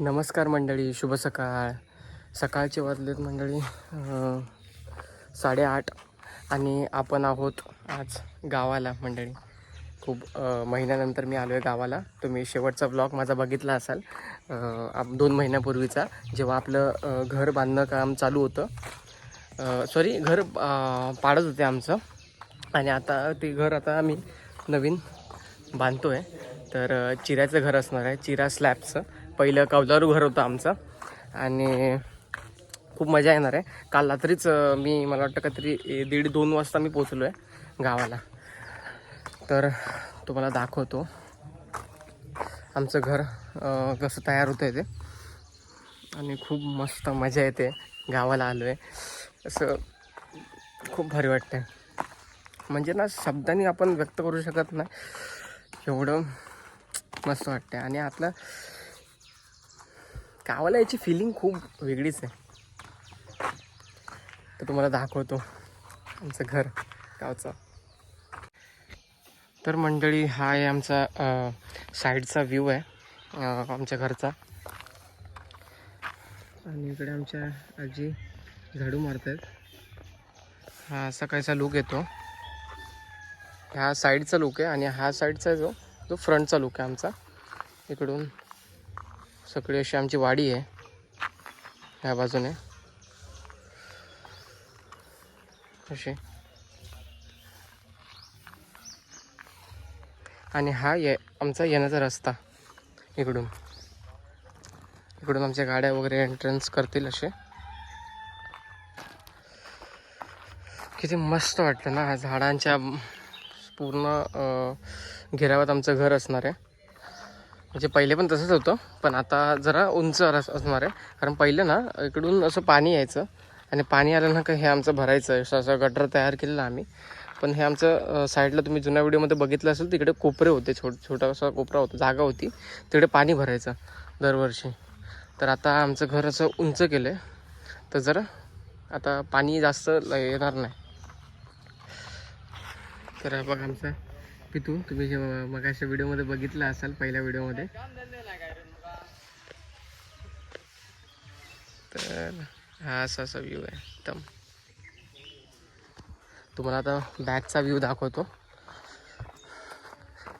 नमस्कार मंडळी शुभ सकाळ. सकाळचे वाजलेत मंडळी साडेआठ आणि आपण आहोत आज गावाला मंडळी. खूप महिन्यानंतर मी आलो आहे गावाला. तुम्ही शेवटचा ब्लॉग माझा बघितला असाल. आप- दोन महिन्यापूर्वीचा जेव्हा आपलं घर बांधणं काम चालू होतं. सॉरी घर पाडत होते आमचं. आणि आता ते घर आता आम्ही नवीन बांधतो आहे तर चिऱ्याचं घर असणार आहे चिरा स्लॅबचं पहिलं कौलारू घर होतं आमचं. आणि खूप मजा येणार आहे. काल रात्रीच मी मला वाटतं काहीतरी ए- दीड दोन वाजता मी पोचलो आहे गावाला. तर तुम्हाला दाखवतो. आमचं घर कसं तयार होतं आहे ते. आणि खूप मस्त मजा येते. गावाला आलो आहे असं खूप भारी वाटतं म्हणजे ना शब्दांनी आपण व्यक्त करू शकत नाही. एवढं मस्त वाटतं आणि आपलं गावाला याची फिलिंग खूप वेगळीच आहे. तर तुम्हाला दाखवतो आमचं घर गावचं. तर मंडळी हा आहे आमचा साईडचा व्ह्यू आहे आमच्या घरचा. आणि इकडे आमच्या आजी झाडू मारत आहेत हा सकाळचा लुक येतो. हा साईडचा लुक आहे आणि हा साईडचा जो जो फ्रंटचा लुक आहे आमचा इकडून सगळी अशी आमची वाडी आहे. ह्या बाजूने. अशी. आणि हा ये आमचा येण्याचा रस्ता इकडून. इकडून आमच्या गाड्या वगैरे एंट्रन्स करतील असे. किती मस्त वाटतं ना झाडांच्या पूर्ण घेरावात आमचं घर असणार आहे. म्हणजे पहिले पण तसंच होतं पण आता जरा उंच असणार आहे. कारण पहिलं ना इकडून असं पाणी यायचं आणि पाणी आलं ना का हे आमचं भरायचं असं असं गटर तयार केलेलं आम्ही. पण हे आमचं साईडला तुम्ही जुन्या व्हिडिओमध्ये बघितलं असेल तिकडे कोपरे होते. छोट छोटासा कोपरा होता जागा होती. तिकडे पाणी भरायचं दरवर्षी. तर आता आमचं घर असं उंच केलं आहे तर जरा आता पाणी जास्त ल- येणार नाही. तर बघा बघ पितू तुम्ही जे मग अशा व्हिडिओमध्ये बघितलं असाल पहिल्या व्हिडिओमध्ये. तर हा असा असा व्ह्यू आहे एकदम. तुम्हाला आता बॅकचा व्ह्यू दाखवतो.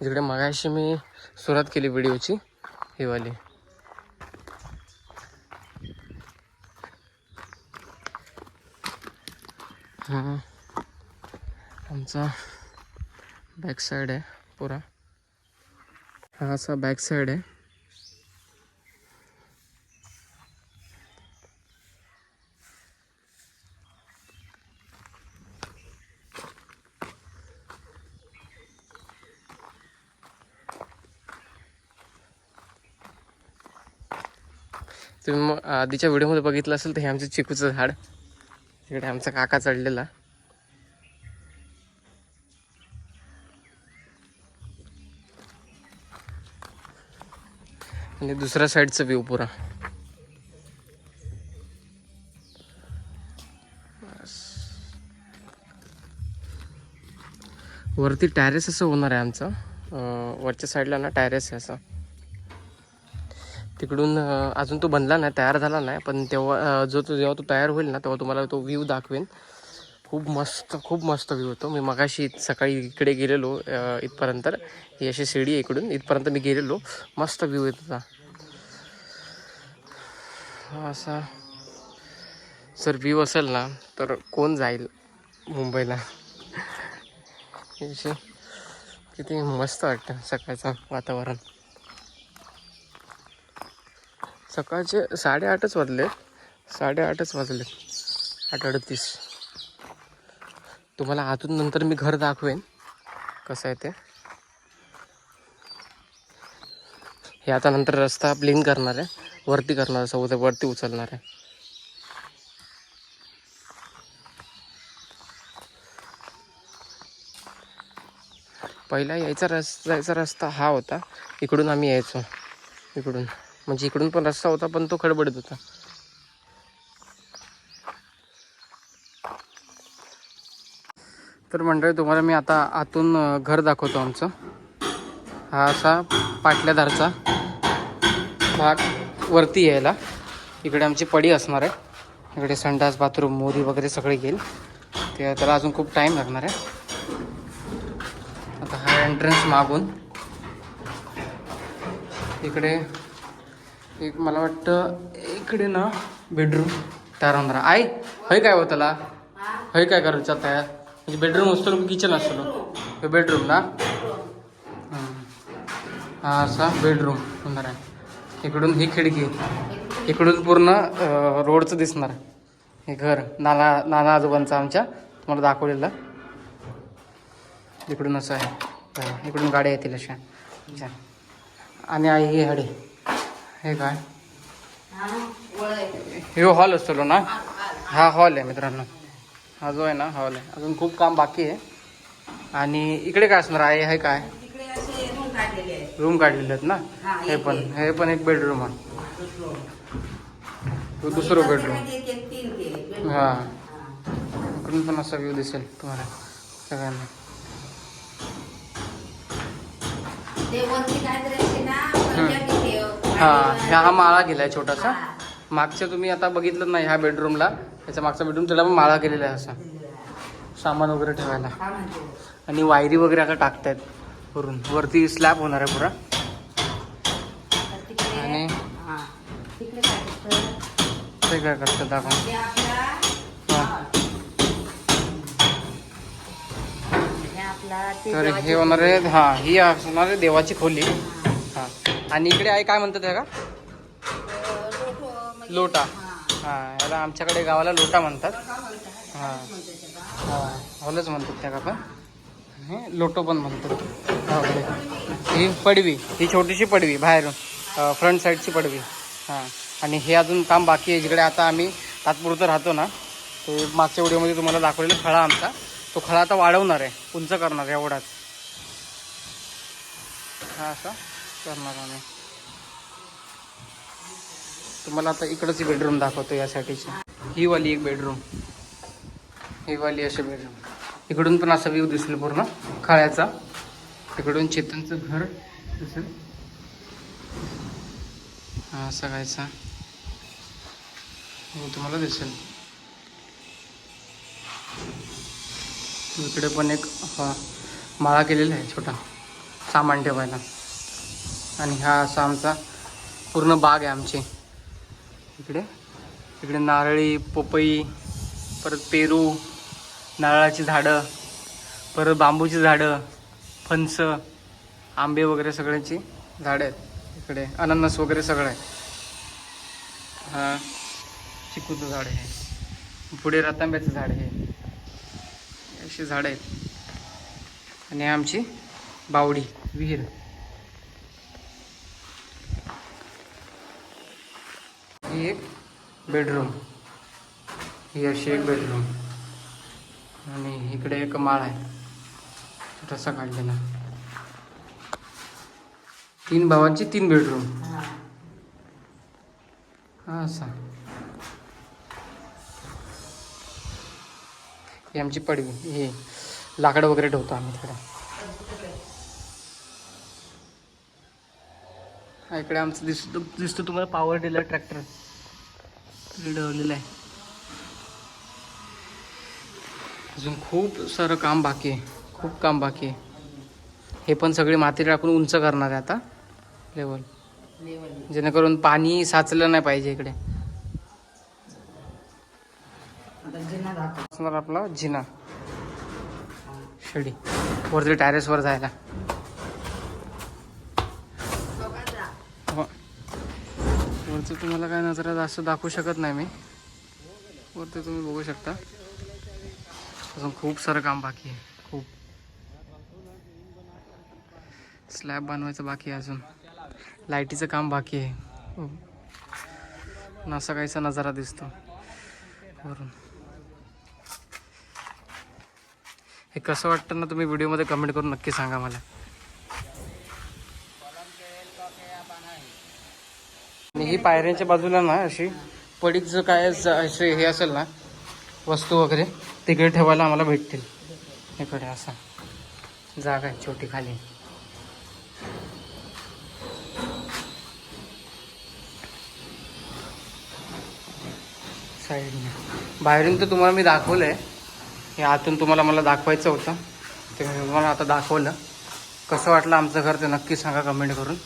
जिकडे मगाशी मी सुरुवात केली व्हिडिओची ही वाली. हा आमचा बॅक साईड आहे पुरा. हा असा बॅक साईड आहे. तुम्ही मग आधीच्या व्हिडिओमध्ये बघितलं असेल तर हे आमचं चिकूचं झाड. तिकडे आमचा काका चढलेला. आणि दुसऱ्या साईडचा व्ह्यू पुरा. वरती टॅरेस असं होणार आहे आमचं. वरच्या साईडला ना टॅरेस आहे असं. तिकडून अजून तो बनला नाही तयार झाला नाही पण तेव्हा जो तो जेव्हा तो तयार होईल ना तेव्हा तुम्हाला तो व्ह्यू दाखवेन. खूप मस्त खूप मस्त व्ह्यू होतो. मी मगाशी सकाळी इकडे गेलेलो इथपर्यंत. ही अशी शिडी आहे इकडून. इथपर्यंत मी गेलेलो. मस्त व्ह्यू येत होता असा. जर व्ह्यू असेल ना तर कोण जाईल मुंबईला? किती मस्त वाटतं सकाळचं वातावरण. सकाळचे साडेआठच वाजले. साडेआठच वाजले. आठ अडतीस. तुम्हाला आतून नंतर मी घर दाखवेन. कसं आहे ते? हे आता नंतर रस्ता प्लेन करणार आहे. वरती करणार आहे सौ वरती उचलणार आहे. पहिला यायचा रस जायचा रस्ता हा होता. इकडून आम्ही यायचो. इकडून. म्हणजे इकडून पण रस्ता होता पण तो खडबडीत होता. तर मंडळी तुम्हाला मी आता आतून घर दाखवतो आमचं. हा असा पाटल्यादारचा भाग वरती यायला. इकडे आमची पडी असणार आहे. इकडे संडास बाथरूम मोरी वगैरे सगळे घेईल. ते त्याला अजून खूप टाईम लागणार आहे. आता हा एंट्रन्स मागून. इकडे एक मला वाटतं इकडे ना बेडरूम तयार होणार आहे. आई हय काय हो त्याला? हय काय करायचं तयार म्हणजे बेडरूम असतो की किचन असतो बेडरूम ना. हा असा बेडरूम होणार आहे. इकडून ही खिडकी. इकडून पूर्ण रोडचं दिसणार हे घर नाना नाना आजोबांचं आमच्या. तुम्हाला दाखवलेलं. इकडून असं आहे. इकडून गाड्या येतील अशा. अच्छा. आणि आई हे हडे. हे काय? हे हॉल असतो ना? हा हॉल आहे मित्रांनो. हा जो आहे ना हॉल आहे अजून खूप काम बाकी आहे. आणि इकडे काय असणार? आहे हे काय रूम काढलेले आहेत. ना? हा, पण हे पण एक बेडरूम आहे. तो दुसरं बेडरूम हा. इकडून पण असा व्ह्यू दिसेल तुम्हाला सगळ्यांना. हा हा माळा केलाय छोटासा. मागच्या तुम्ही आता बघितलं नाही ह्या बेडरूमला त्याच्या मागचा बेडरूम त्याला पण माळा केलेला आहे असा. सामान वगैरे ठेवायला. आणि वायरी वगैरे आता टाकतायत वरून. वरती स्लॅब होणार आहे पुरा. आणि ते काय करतात आपण? हे. तर हे होणार आहे हा ही असणार आहे देवाची खोली. हा. आणि इकडे आहे काय म्हणतात का लोटा. हां याला आमच्याकडे गावाला लोटा म्हणतात. हां. म्हणतात? त्याला. हॉलच म्हणतात त्या का पण हे लोटो पण म्हणतात. ही पडवी ही छोटीशी पडवी बाहेरून फ्रंट साईडची पडवी. हां आणि हे अजून काम बाकी आहे. जिकडे आता आम्ही तात्पुरतं राहतो ना ते मागच्या व्हिडिओमध्ये तुम्हाला दाखवलेला खळा आमचा. तो खळा आता वाढवणार आहे. उंच करणार आहे एवढाच. हा असा करणार आम्ही. तुम्हाला आता इकडंच बेडरूम दाखवतो यासाठीची. ही वाली एक बेडरूम ही वाली अशी बेडरूम इकडून पण असा व्ह्यू दिसेल पूर्ण खाळ्याचा. इकडून चेतनचं घर दिसेल. हा असा हो, तुम्हाला दिसेल. इकडे पण एक माळा केलेला आहे छोटा सामान ठेवायला. आणि हा असा आमचा पूर्ण बाग आहे आमची. इकडे. इकडे नारळी पपई परत पेरू नारळाची झाडं परत बांबूची झाडं फणस आंबे वगैरे सगळ्यांची झाडं आहेत. इकडे अननस वगैरे सगळं आहे. हां चिकूचं झाड आहे. पुढे रतांब्याचं झाड आहे. अशी झाडं आहेत. आणि आमची बावडी विहीर. ही एक बेडरूम ही अशी एक बेडरूम आणि इकडे एक माळ आहे. तसा काढलेला. तीन भावांची तीन बेडरूम हा. असा. ही आमची पडवी. हे लाकडं वगैरे ठेवतो आम्ही तिकडे. हा इकडे आमचं दिसतो दिसतो तुम्हाला पॉवर टिलर ट्रॅक्टर ठेवलेलं आहे. अजून खूप सारं काम बाकी आहे. खूप काम बाकी आहे. हे पण सगळी माती टाकून उंच करणार आहे आता. लेवल जेणेकरून पाणी साचलं नाही पाहिजे इकडे. असणार आपला जिना. शिडी. वरती टॅरेसवर जायला. वरती तुम्हाला काय नजरा जास्त दाखवू शकत नाही मी. वरती तुम्ही बघू शकता. अजून खूप सारं काम बाकी आहे. खूप. स्लॅब बनवायचं बाकी आहे अजून. लाईटीचं काम बाकी आहे. हो. असा काहीसा नजारा दिसतो. वरून. हे कसं वाटतं ना तुम्ही व्हिडिओमध्ये कमेंट करून नक्की सांगा मला. ही पायऱ्यांच्या बाजूला ना अशी पडीक जर काय असे हे असेल ना वस्तू वगैरे तिकडे ठेवायला आम्हाला भेटतील. इकडे असा जागा आहे छोटी खाली साईडने. बाहेरून तर तुम्हाला मी दाखवलं आहे हे आतून तुम्हाला मला दाखवायचं होतं. ते मी तुम्हाला आता दाखवलं. कसं वाटलं आमचं घर ते नक्की सांगा कमेंट करून.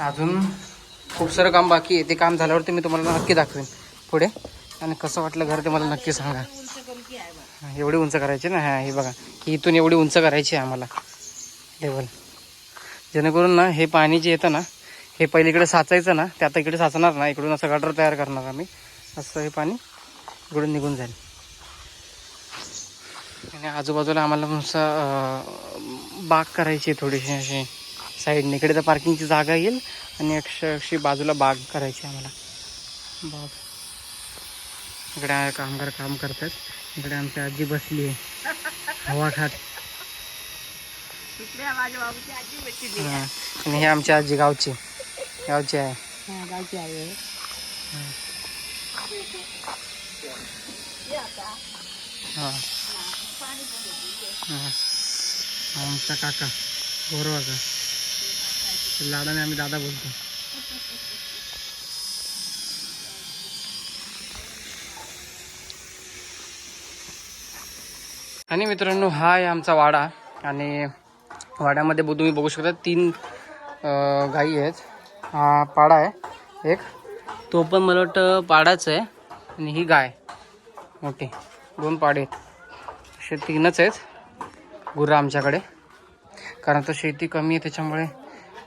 अजून खूप सारं काम बाकी आहे. ते काम झाल्यावरती मी तुम्हाला नक्की दाखवेन पुढे. आणि कसं वाटलं घर ते मला नक्की सांगा. एवढी उंच करायची ना? हा हे बघा. ही इथून एवढी उंच करायची आहे आम्हाला. लेवल जेणेकरून ना हे पाणी जे येतं ना हे पहिले इकडे साचायचं ना ते आता इकडे साचणार ना इकडून असं गटर तयार करणार आम्ही. असं हे पाणी इकडून निघून जाईल. आणि आजूबाजूला आम्हाला नुसतं बाग करायची थोडीशी अशी. साईडने. इकडे तर पार्किंगची जागा येईल आणि अक्षर अशी बाजूला बाग करायची आहे आम्हाला. बाग. इकडे कामगार काम करतात. इकडे आमची आजी बसली आहे. हवा खात. हा. आणि हे आमची आजी गावची. गावची आहे. गावची आहे. हा. हा. आमचा काका. गौरवाचा. लाडाने आम्ही दादा बोलतो. आणि मित्रांनो हा आहे आमचा वाडा. आणि वाड्यामध्ये तुम्ही बघू शकता तीन गाई आहेत. हा पाडा आहे एक. तो पण मला वाटतं पाडाच आहे. आणि ही गाय मोठी. दोन पाडे. आहेत असे तीनच आहेत. गुरं आमच्याकडे. कारण तर शेती कमी आहे त्याच्यामुळे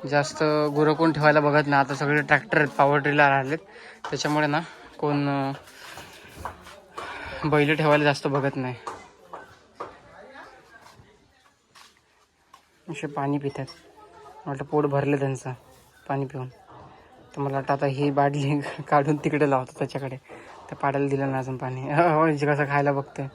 जास्त गुरं कोण ठेवायला बघत नाही. आता सगळे ट्रॅक्टर आहेत पॉवर आले आलेत त्याच्यामुळे ना कोण बैल ठेवायला जास्त बघत नाही. असे पाणी पितात. वाटतं पोट भरले त्यांचं पाणी पिऊन. तर मला वाटतं आता ही बाटली काढून तिकडे लावतो त्याच्याकडे. त्या पाड्याला दिलं ना अजून पाणी. हो, कसं खायला बघते